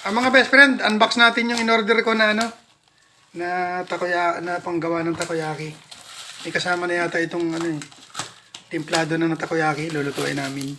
Ang mga best friend, unbox natin yung in-order ko na ano, na takoya, na panggawa ng takoyaki. May kasama na yata itong ano eh, timplado na ng takoyaki, lulutuin namin.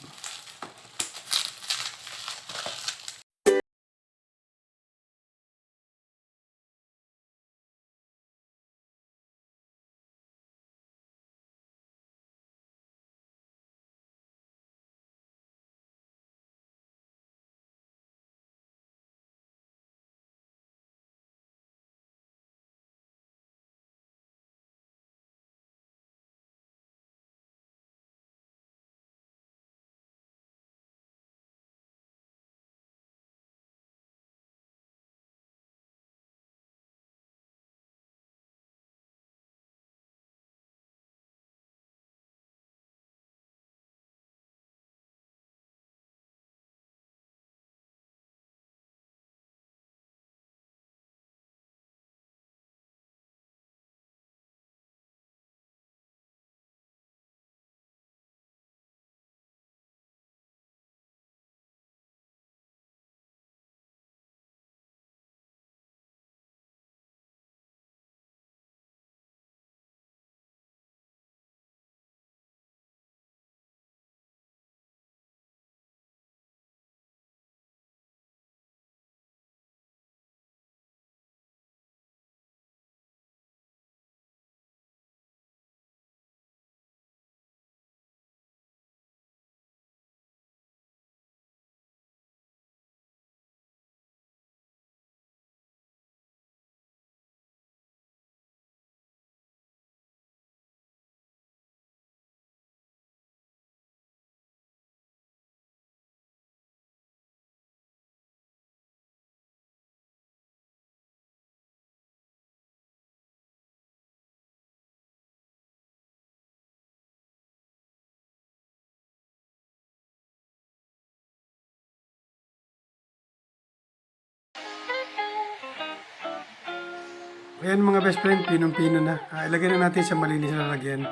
Ayan mga best friend, pinong-pino na. Ah, ilagay na natin sa malinis na lalagyan.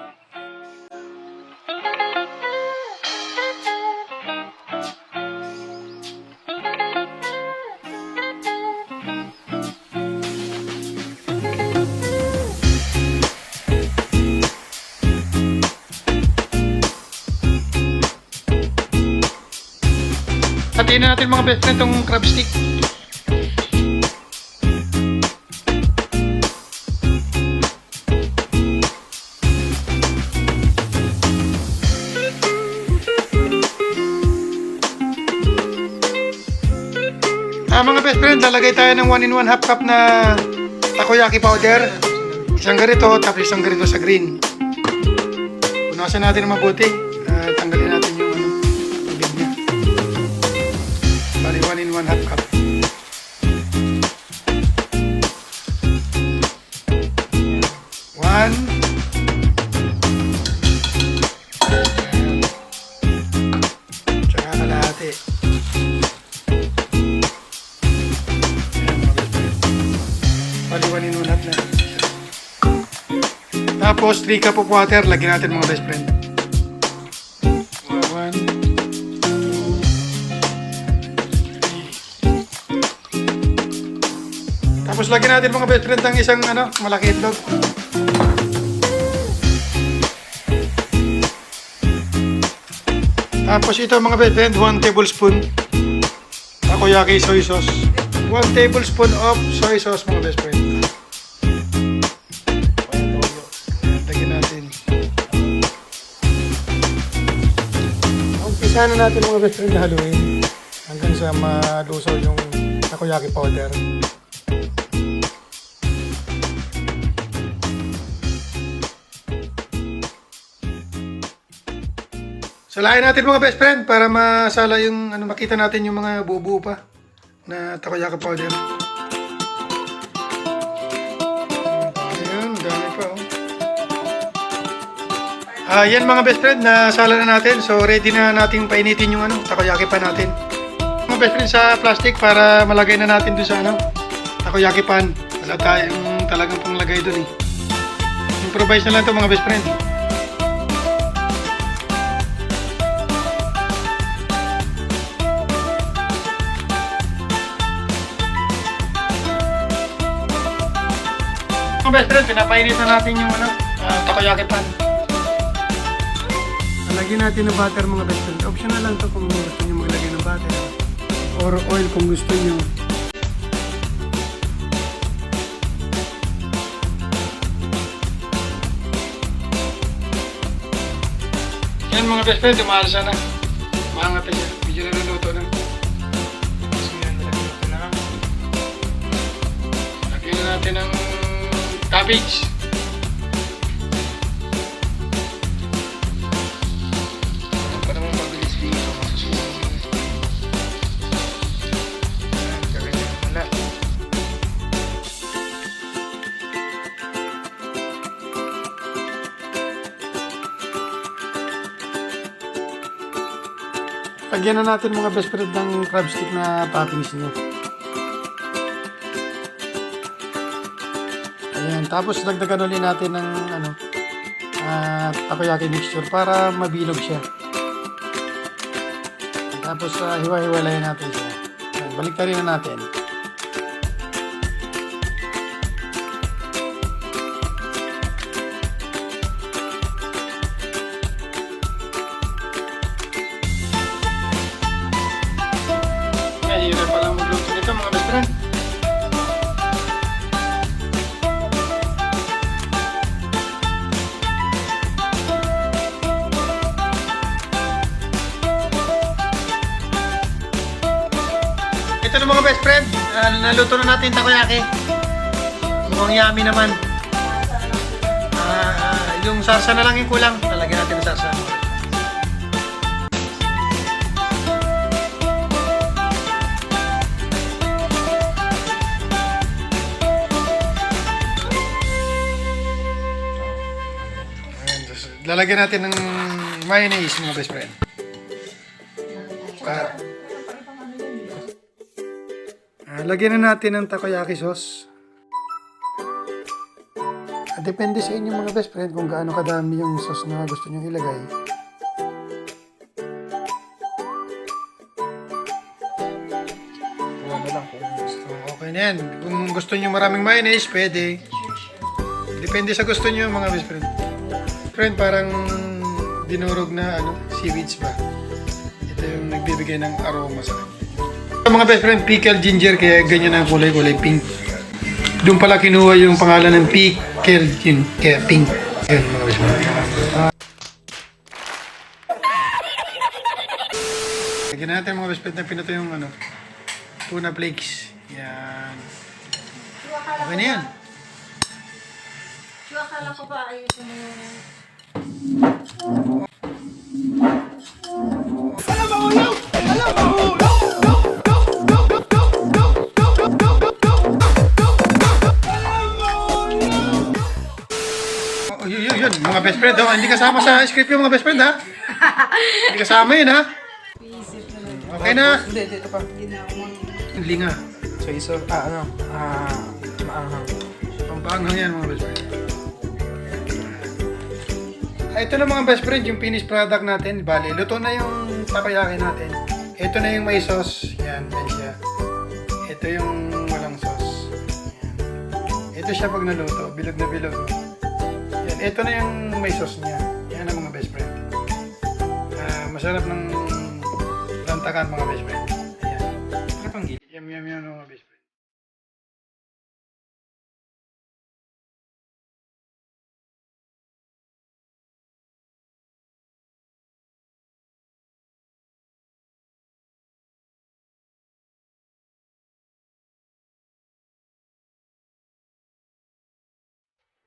Hatiin na natin mga best friend itong crab stick. Ah, mga best friend, lalagay tayo ng 1 in 1 half cup na takoyaki powder. Isang ganito, tapos isang ganito sa green. Punasan natin ng mabuti. Tapos, 3 cup of water, lagyan natin mga best friend. 1, 2, Tapos, lagyan natin mga best friend ng isang ano, malaki itlog. Tapos, ito mga best friend, 1 tablespoon takoyaki soy sauce. 1 tablespoon of soy sauce mga best friend. Umpisa na natin mga best friend na haluin hanggang sa malusaw yung takoyaki powder. Salain natin mga best friend para masala yung ano makita natin yung mga buo pa na takoyaki powder. Uh, yan mga best friend, nasala na natin. So ready na natin painitin yung ano, takoyaki pa natin. Mga best friend sa plastic para malagay na natin doon sa ano, takoyaki pan. Wala tayong talagang panglagay doon eh. Improvise na lang to mga best friend. Mga best friend, pinapainit na natin yung ano, uh, takoyaki pan. Lagyan natin ng butter mga best friend. Optional lang to kung gusto nyo maglagay ng butter. Or oil kung gusto nyo. Yan mga best friend, umaasa na. Maangat na siya. Medyo naluluto na. So yan, naluluto na. Lagyan na natin ng cabbage. Lagyan na natin mga best friend ng crab stick na toppings niyo. Ayan, tapos dagdagan ulit natin ng ano, ah takoyaki mixture para mabilog siya. Tapos uh, hiwa-hiwalayin natin siya. Ayan, na natin. Ito na mga best friend. Uh, naluto na natin takoyaki. Mukhang yummy naman. Ah, ah, yung sarsa na lang yung kulang. Talagyan natin ng sarsa. Lalagyan natin ng mayonnaise mga best friend. Ah, lagyan na natin ng takoyaki sauce. Ah, depende sa inyo mga best friend kung gaano kadami yung sauce na gusto nyo ilagay. Ano lang kung gusto. Okay na yan. Kung gusto nyo maraming mayonnaise, pwede. Depende sa gusto nyo mga best friend. Friend, parang dinurog na ano, seaweeds ba? Ito yung nagbibigay ng aroma sa kanya. Mga best friend, pickled ginger, kaya ganyan ang kulay, kulay pink. Doon pala kinuha yung pangalan ng pickled ginger, kaya pink. Ayun mga best friend. Lagyan natin mga best friend na pinato yung ano, tuna flakes. Yan. Okay na yan. Akala ko ba ayusin mo yung... friend, oh. Hindi kasama sa script yung mga best friend, ha? Hindi kasama yun, ha? Okay na. Hindi, hindi, ito pa. Hindi nga. So, iso, ah, ano, ah, maanghang. Pampaanghang yan, mga best friend. Ah, ito na mga best friend, yung finished product natin. Bali, luto na yung takoyaki natin. Ito na yung may sauce. Yan, yan siya. Ito yung walang sauce. Yan. Ito siya pag naluto. Bilog na bilog. Yan, ito na yung may sauce niya. Yan ang mga best friend. Ah, masarap ng lantakan mga best friend. Ayan. Ano pang gilid? Yum, yum,